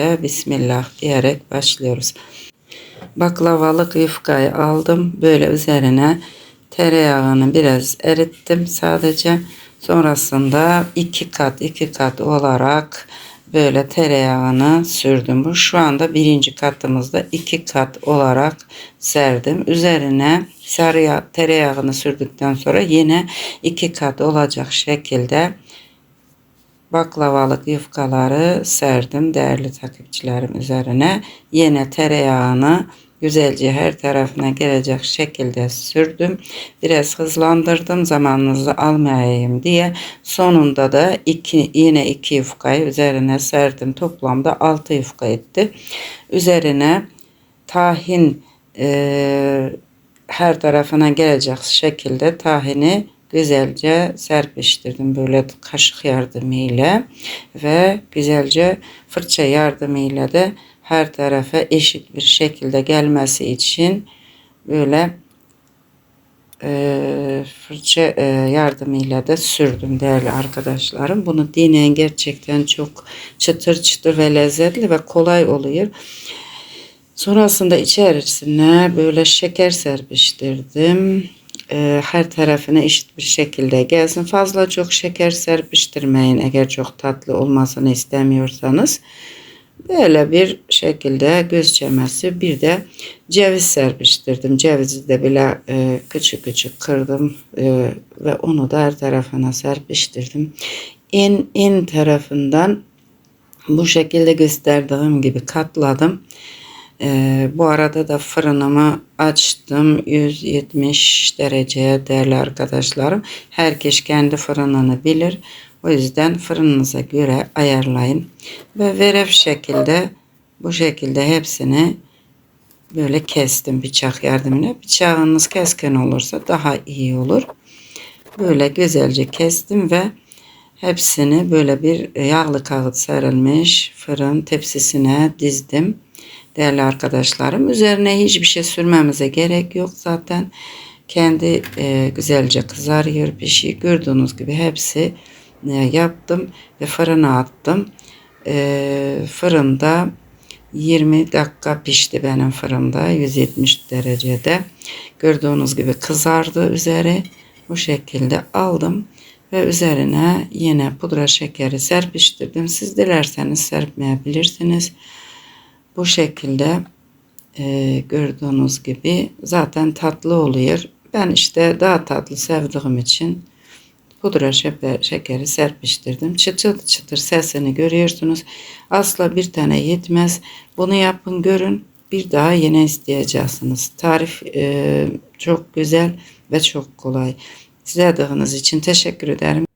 Ve Bismillah diyerek başlıyoruz. Baklavalık yufkayı aldım. Böyle üzerine tereyağını biraz erittim sadece. Sonrasında iki kat iki kat olarak böyle tereyağını sürdüm. Bu şu anda birinci katımızda iki kat olarak serdim. Üzerine sarı yağ- tereyağını sürdükten sonra yine iki kat olacak şekilde baklavalık yufkaları serdim değerli takipçilerim üzerine. Yine tereyağını güzelce her tarafına gelecek şekilde sürdüm. Biraz hızlandırdım zamanınızı almayayım diye. Sonunda da iki, yine iki yufkayı üzerine serdim. Toplamda altı yufka etti. Üzerine tahin e, her tarafına gelecek şekilde tahini güzelce serpiştirdim böyle kaşık yardımıyla ve güzelce fırça yardımıyla da her tarafa eşit bir şekilde gelmesi için böyle e, fırça e, yardımıyla da sürdüm değerli arkadaşlarım. Bunu deneyin gerçekten çok çıtır çıtır ve lezzetli ve kolay oluyor. Sonrasında içerisine böyle şeker serpiştirdim. Ee, her tarafına eşit bir şekilde gelsin. Fazla çok şeker serpiştirmeyin eğer çok tatlı olmasını istemiyorsanız. Böyle bir şekilde göz çemesi bir de ceviz serpiştirdim. Cevizi de bile e, küçük küçük kırdım e, ve onu da her tarafına serpiştirdim. En en tarafından bu şekilde gösterdiğim gibi katladım. Ee, bu arada da fırınımı açtım 170 dereceye değerli arkadaşlarım. Herkes kendi fırınını bilir. O yüzden fırınınıza göre ayarlayın. Ve verev şekilde bu şekilde hepsini böyle kestim bıçak yardımıyla. Bıçağınız keskin olursa daha iyi olur. Böyle güzelce kestim ve hepsini böyle bir yağlı kağıt sarılmış fırın tepsisine dizdim değerli arkadaşlarım. Üzerine hiçbir şey sürmemize gerek yok zaten. Kendi e, güzelce kızarıyor pişiyor. Gördüğünüz gibi hepsi e, yaptım ve fırına attım. E, fırında 20 dakika pişti benim fırında 170 derecede. Gördüğünüz gibi kızardı üzeri. Bu şekilde aldım ve üzerine yine pudra şekeri serpiştirdim. Siz dilerseniz serpmeyebilirsiniz. Bu şekilde e, gördüğünüz gibi zaten tatlı oluyor. Ben işte daha tatlı sevdiğim için pudra şeker, şekeri serpiştirdim. Çıtır çıtır sesini görüyorsunuz. Asla bir tane yetmez. Bunu yapın görün. Bir daha yine isteyeceksiniz. Tarif e, çok güzel ve çok kolay. İzlediğiniz için teşekkür ederim.